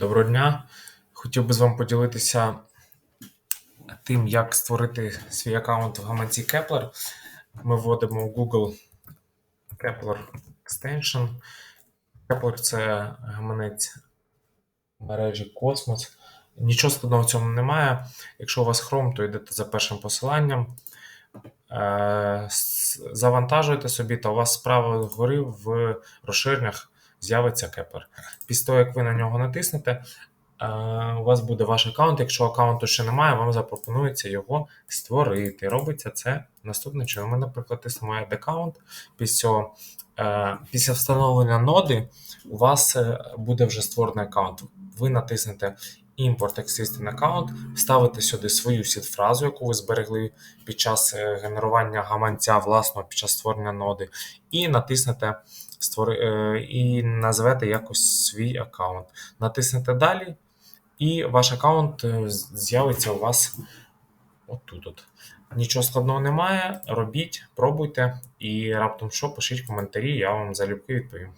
Доброго дня. Хотів би з вами поділитися тим, як створити свій аккаунт в гаманці Kepler. Ми вводимо в Google Kepler Extension. Kepler це гаманець мережі Cosmos. Нічого складного в цьому немає. Якщо у вас Chrome, то йдете за першим посиланням. Е, Завантажуєте собі, та у вас справа вгорі в розширеннях з'явиться кепер. Після того, як ви на нього натиснете, е, у вас буде ваш аккаунт. Якщо аккаунту ще немає, вам запропонується його створити. Робиться це наступним чином. Ми, наприклад, тиснемо Add Account. Після, е, після встановлення ноди у вас е, буде вже створений аккаунт. Ви натиснете Import Existing Account, вставите сюди свою сід-фразу, яку ви зберегли під час е, генерування гаманця власного під час створення ноди, і натиснете е, і назвете якось свій аккаунт. Натиснете далі, і ваш аккаунт е, з'явиться у вас отут. От. Нічого складного немає. Робіть, пробуйте, і раптом що, пишіть коментарі, я вам залюбки відповім.